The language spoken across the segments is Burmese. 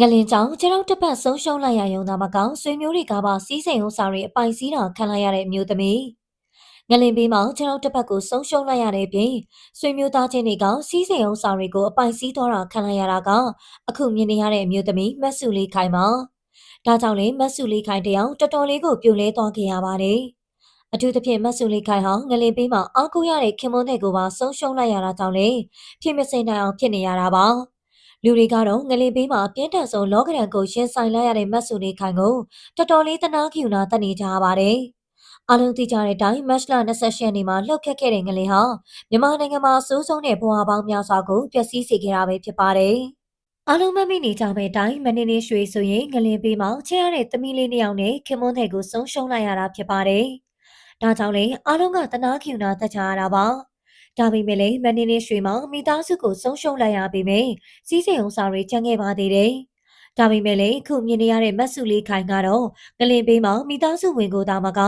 ငလင်ကြောင့်ခြေထောက်တစ်ပတ်ဆုံးရှုံးလိုက်ရရုံသာမကဆွေမျိုးတွေကပါစီးစိမ်ဥစ္စာတွေအပိုင်စည်းတာခံလိုက်ရတဲ့အမျိုးသမီးငလင်ဘေးမှာခြေထောက်တစ်ပတ်ကိုဆုံးရှုံးလိုက်ရတဲ့ပြင်ဆွေမျိုးသားချင်းတွေကစီးစိမ်ဥစ္စာတွေကိုအပိုင်စည်းသွားတာခံလိုက်ရတာကအခုမြင်နေရတဲ့အမျိုးသမီးမတ်စုလေးခိုင်ပါဒါကြောင့်လေမတ်စုလေးခိုင်တယောက်တော်တော်လေးကိုပြိုလဲသွားခဲ့ရပါတယ်အထူးသဖြင့်မတ်စုလေးခိုင်ဟာငလင်ပေးမှာအောက်ကိုရတဲ့ခင်မွန်းတဲ့ကိုပါဆုံးရှုံးလိုက်ရတာကြောင့်လေဖြစ်မစင်နိုင်အောင်ဖြစ်နေရတာပါ လူတွေကတော့ငလင်ပေးမှာပြင်းထန်ဆုံးလောကရန်ကိုရင်ဆိုင်လိုက်ရတဲ့မတ်စုလေးခိုင်ကိုတော်တော်လေးတနာကျူနာတက်နေကြပါတယ်အလုံးသိကြတဲ့အတိုင်းမတ်လ28ရက်နေ့မှာလှုပ်ခတ်ခဲ့တဲ့ငလင်ဟာမြန်မာနိုင်ငံမှာစိုးဆုံးတဲ့ဘဝပေါင်းများစွာကိုပျက်စီးစေခဲ့တာပဲဖြစ်ပါတယ်အလုံးမမိနေကြတဲ့အတိုင်းမနေနေရွှေဆိုရင်ငလင်ပေးမှာချဲရတဲ့သမီးလေးနှစ်ယောက်နဲ့ခင်မွန်းတဲ့ကိုဆုံးရှုံးလိုက်ရတာဖြစ်ပါတယ်။ဒါကြောင့်လေအားလုံးကတနာကျူနာတက်ကြရတာပါ။ ဒါပေမဲ့လည်းမနေနေရွှေမှာမိသားစုကိုဆုံးရှုံးလိုက်ရပေမဲ့စီးစိမ်အောင်စာတွေကျန်ခဲ့ပါသေးတယ်။ဒါပေမဲ့လည်းအခုမြင်နေရတဲ့မတ်စုလေးခိုင်ကတော့ငလင်ပေးမှာမိသားစုဝင်ကိုသာမက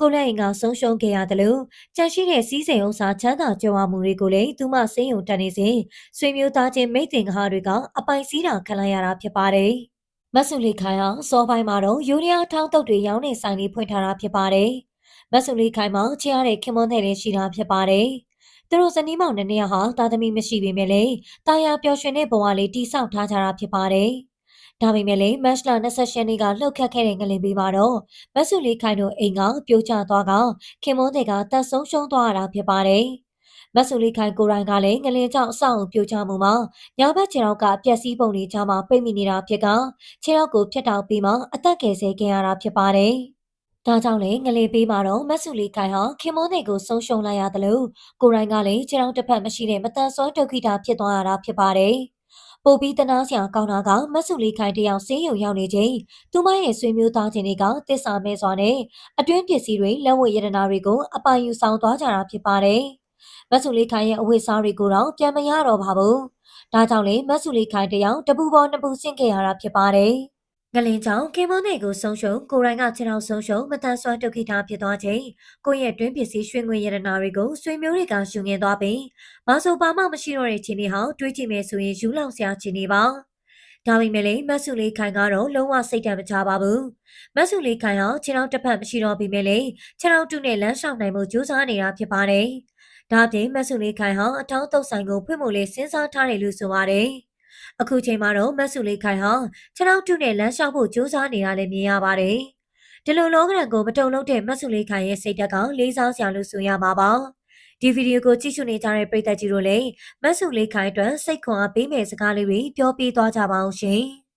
ကိုလက်အိမ်ကဆုံးရှုံးခဲ့ရတယ်လို့ကြန့်ရှိတဲ့စီးစိမ်အောင်စာချမ်းသာကြွယ်ဝမှုတွေကိုလည်းသူမစိတ်ယုံတက်နေစဉ်ဆွေမျိုးသားချင်းမိတ်တင်ကားတွေကအပိုင်စည်းတာခံလိုက်ရတာဖြစ်ပါတယ်။မတ်စုလေးခိုင်ဟာစောပိုင်းမှာတော့ယူရီးယားထောင်းတုပ်တွေရောင်းနေဆိုင်လေးဖွင့်ထားတာဖြစ်ပါတယ်။မတ်စုလေးခိုင်မှာချရတဲ့ခင်မွန်းတဲ့လေးရှိတာဖြစ်ပါတယ်။ သူတို့ဇနီးမောင်နှစ်ယောက်ဟာတာသမီမရှိပေမဲ့လည်းတာယာပျော်ရွှင်တဲ့ဘဝလေးတိဆောက်ထားကြတာဖြစ်ပါတယ်။ဒါပေမဲ့လည်းမတ်လ28ရက်နေ့ကလှုပ်ခတ်ခဲ့တဲ့ငလင်ပေးမှာတော့မတ်စုလေးခိုင်တို့အိမ်ကပြိုကျသွားကခင်မွန်းတဲ့ကတက်ဆုံးရှုံးသွားတာဖြစ်ပါတယ်။မတ်ဆူလီခိုင်ကိုရိုင်းကလည်းငလင်ကြောင့်အဆောက်အုံပြိုကျမှုမှာညဘက်ခြေထောက်ကပျက်စီးပုံတွေကြားမှာပိတ်မိနေတာဖြစ်ကခြေထောက်ကိုဖျက်တောက်ပြီးမှအသက်ငယ်ဆဲခဲ့ရတာဖြစ်ပါတယ်။ ဒါကြောင့်လေငလေပေးမှာတော့မတ်ဆူလီခိုင်ဟာခင်မွန်းတွေကိုဆုံးရှုံးလိုက်ရတယ်လို့ကိုရိုင်းကလည်းခြေထောက်တစ်ဖက်မရှိတဲ့မတန်ဆွမ်းဒုက္ခိတာဖြစ်သွားရတာဖြစ်ပါတယ်။ပိုပြီးတနာစရာကောင်းတာကမတ်ဆူလီခိုင်တယောက်ဆေးရုံရောက်နေချိန်သူမရဲ့ဆွေမျိုးသားချင်းတွေကတစ္ဆာမဲစွာနဲ့အတွင်းပစ္စည်းတွေလက်ဝတ်ရတနာတွေကိုအပိုင်ယူဆောင်သွားကြတာဖြစ်ပါတယ်။မတ်ဆူလီခိုင်ရဲ့အဝတ်စားတွေကိုတော့ပြန်မရတော့ပါဘူး။ဒါကြောင့်လေမတ်ဆူလီခိုင်တယောက်တပူပေါ်နှစ်ပူဆင့်ခဲ့ရတာဖြစ်ပါတယ်။ ငလင်ကြောင့်ကင်မွန်တွေကိုဆုံးရှုံးကိုရိုင်းကခြေထောက်ဆုံးရှုံးမတန်ဆွမ်းဒုက္ခိတာဖြစ်သွားချိန်ကိုယ့်ရဲ့တွင်းပစ္စည်းရွှေငွေရတနာတွေကိုဆွေမျိုးတွေကယူငင်သွားပြီးမဆိုပါမှမရှိတော့တဲ့ချင်းတွေဟာတွေးကြည့်မယ်ဆိုရင်ယူလောင်စရာချင်းတွေပါဒါပေမဲ့လည်းမတ်စုလေးခိုင်ကတော့လုံးဝစိတ်တမ်းမချပါဘူးမတ်စုလေးခိုင်ဟာခြေထောက်တစ်ဖက်မရှိတော့ပေမဲ့လည်းခြေထောက်တုနဲ့လမ်းလျှောက်နိုင်မှုကြိုးစားနေတာဖြစ်ပါတယ်ဒါအပြင်မတ်စုလေးခိုင်ဟာအထောက်တုပ်ဆိုင်ကိုဖွင့်ဖို့လေးစဉ်းစားထားတယ်လို့ဆိုပါတယ် အခုချိန်မှာတော့မတ်စုလေးခိုင်ဟာခြေထောက်တုနဲ့လမ်းလျှောက်ဖို့ကြိုးစားနေတာလည်းမြင်ရပါတယ်။ဒီလိုလောကရန်ကိုမတုံ့လို့တဲ့မတ်စုလေးခိုင်ရဲ့စိတ်ဓာတ်ကလေးစားစရာလို့ဆိုရမှာပါ။ဒီဗီဒီယိုကိုကြည့်ရှုနေကြတဲ့ပရိသတ်ကြီးတို့လည်းမတ်စုလေးခိုင်အတွက်စိတ်ခွန်အားပေးမဲ့စကားလေးတွေပြောပြသွားကြပါအောင်ရှင်။